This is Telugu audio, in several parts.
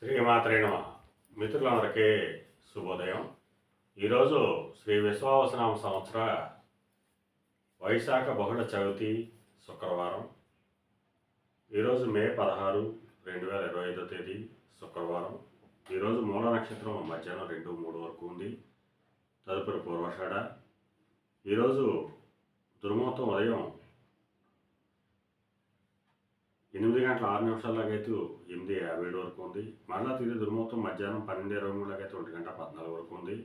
శ్రీమాత్రే నమ. మిత్రులందరికీ శుభోదయం. ఈరోజు శ్రీ విశ్వావసనామ సంవత్సర వైశాఖ బహుళ చవితి శుక్రవారం. ఈరోజు మే పదహారు రెండు వేల ఇరవై ఐదో తేదీ శుక్రవారం. ఈరోజు మూల నక్షత్రం మధ్యాహ్నం రెండు మూడు వరకు ఉంది. తదుపరి పూర్వషాఢ. ఈరోజు దుర్ముహూర్తం ఉదయం ఎనిమిది గంటల ఆరు నిమిషాలకైతే ఎనిమిది యాభై ఏడు వరకు ఉంది. మరలా తిరిగి దుర్మూర్తం మధ్యాహ్నం పన్నెండు ఇరవై మూడులకైతే ఒంటి గంట పద్నాలుగు వరకు ఉంది.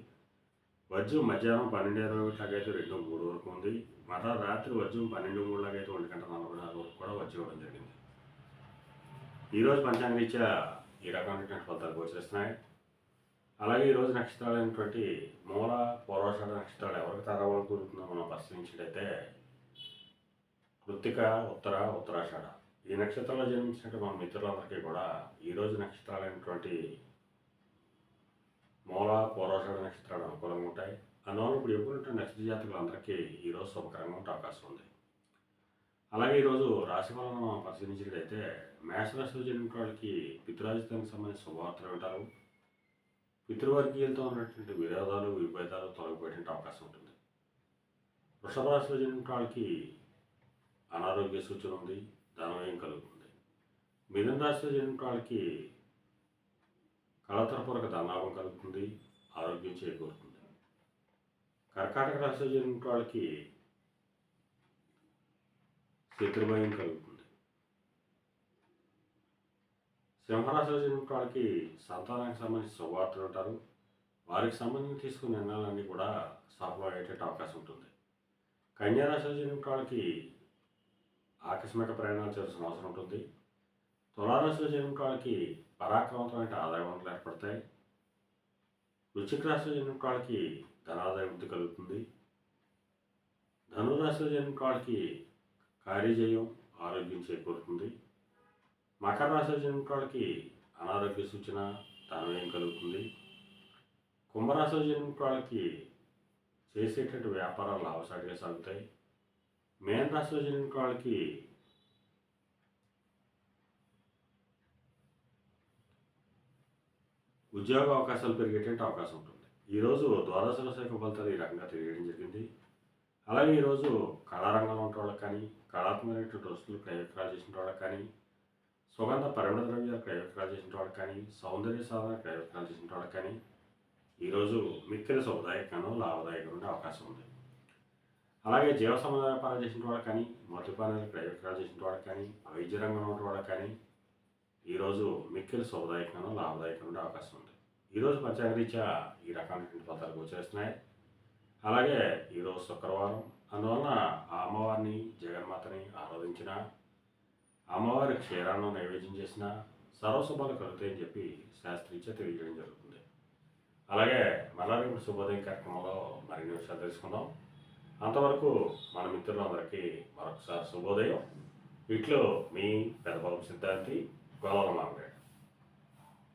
వజ్రం మధ్యాహ్నం పన్నెండు ఇరవై ఒకటికైతే రెండు మూడు వరకు ఉంది. మరలా రాత్రి వజ్రం పన్నెండు మూడులకైతే ఒంటి గంట నలభై నాలుగు వరకు కూడా వచ్చి ఇవ్వడం జరిగింది. ఈరోజు పంచాంగరీత్యా ఈ రకమైనటువంటి ఫలితాలు గోచరిస్తున్నాయి అలాగే ఈరోజు నక్షత్రాలు అయినటువంటి మూల పూర్వషాఢ నక్షత్రాలు ఎవరికి తరవాలని కోరుతుందో మనం పరిశీలించినట్లయితే కృత్తిక ఉత్తర ఉత్తరాషాఢ. ఈ నక్షత్రంలో జన్మించినట్టు మా మిత్రులందరికీ కూడా ఈరోజు నక్షత్రాలైనటువంటి మూల పూర్వాషాఢ నక్షత్రాలు అనుకూలంగా ఉంటాయి. అందువల్ల ఇప్పుడు ఎప్పుడు నక్షత్ర జాతకులందరికీ ఈరోజు శుభకరంగా ఉంటే అవకాశం ఉంది. అలాగే ఈరోజు రాశి ఫలాలను మనం పరిశీలించినట్లయితే మేషరాశిలో జరిగిన వాళ్ళకి పితృరాజితానికి సంబంధించిన శుభవార్తలు వింటారు. పితృవర్గీయులతో ఉన్నటువంటి విరోధాలు విభేదాలు తొలగిపోయేటువంటి అవకాశం ఉంటుంది. వృషభ రాశిలో జరిగిన వాళ్ళకి అనారోగ్య సూచన ఉంది. ధనవ్యయం కలుగుతుంది. మిథున రాశిలో జన్మించిన వాళ్ళకి కళతరపూరక ధనలాభం కలుగుతుంది ఆరోగ్యం చేకూరుతుంది. కర్కాటక రాశిలో జన్మించిన వాళ్ళకి శత్రుభయం కలుగుతుంది. సింహరాశిలో జన్మించిన వాళ్ళకి సంతానానికి సంబంధించిన శుభవార్తలు ఉంటారు. వారికి సంబంధించి తీసుకున్న నిర్ణయాలన్నీ కూడా సఫలమయ్యేట అవకాశం ఉంటుంది. కన్యారాశిలో జన్మించిన వాళ్ళకి ఆకస్మిక ప్రయాణాలు చేయాల్సిన అవసరం ఉంటుంది. తులారాశిలో జన్మించిన వాళ్ళకి పరాక్రమవంతమైన ఆదాయ వనరులు ఏర్పడతాయి. వృశ్చిక రాశిలో జన్మించిన వాళ్ళకి ధనాదాయ వృద్ధి కలుగుతుంది. ధనురాశిలో జన్మించిన వాళ్ళకి కార్యజయం ఆరోగ్యం చేకూరుతుంది. మకర రాశిలో జన్మించిన వాళ్ళకి అనారోగ్య సూచన ధనవ్యయం కలుగుతుంది. కుంభరాశిలో జన్మించిన వాళ్ళకి చేసేటటువంటి వ్యాపారాలు లాభసాటిగా సాగుతాయి. మేన రాశిలో జరిగిన వాళ్ళకి ఉద్యోగ అవకాశాలు పెరిగేటువంటి అవకాశం ఉంటుంది. ఈరోజు ద్వాదశ శాఖ ఫలితాలు ఈ రకంగా తెలియడం జరిగింది. అలాగే ఈరోజు కళారంగంలో ఉన్న వాళ్ళకి కానీ కళాత్మకమైనటువంటి వస్తువులు ప్రయోగకాలు చేసిన వాళ్ళకి కానీ సుగంధ పరిమళ ద్రవ్యాలు ప్రయోగకాలు చేసిన వాళ్ళకి కానీ సౌందర్య సాధన ప్రయోగకాలు చేసిన వాళ్ళకి కానీ ఈరోజు మిక్కిన శుభదాయకంగా లాభదాయకంగా ఉండే అవకాశం ఉంది. అలాగే జీవ సముదాయ వ్యాపారం చేసిన వాళ్ళకి కానీ మద్యపానాలు ప్రైవేట్ కాల్ చేసిన వాళ్ళకి కానీ వైద్య రంగంలో ఉన్న వాళ్ళకి కానీ ఈరోజు మిక్కిలి శుభదాయకంగా లాభదాయకంగా ఉండే అవకాశం ఉంది. ఈరోజు పంచాంగరీత్యా ఈ రకమైనటువంటి పత్రాలు గోచరిస్తున్నాయి. అలాగే ఈరోజు శుక్రవారం అందువలన ఆ అమ్మవారిని జగన్మాతని ఆరాధించిన అమ్మవారి క్షీరాన్ని నైవేద్యం చేసిన సర్వశుభాలు కలుగుతాయని చెప్పి శాస్త్రీత్యా తెలియజేయడం జరుగుతుంది. అలాగే మళ్ళీ ఇప్పుడు శుభోదయం కార్యక్రమంలో మరిన్ని విషయాలు తెలుసుకుందాం. అంతవరకు మన మిత్రులందరికీ మరొకసారి శుభోదయం. వీటిలో మీ పెద్దబాబు సిద్ధాంతి గోలవరం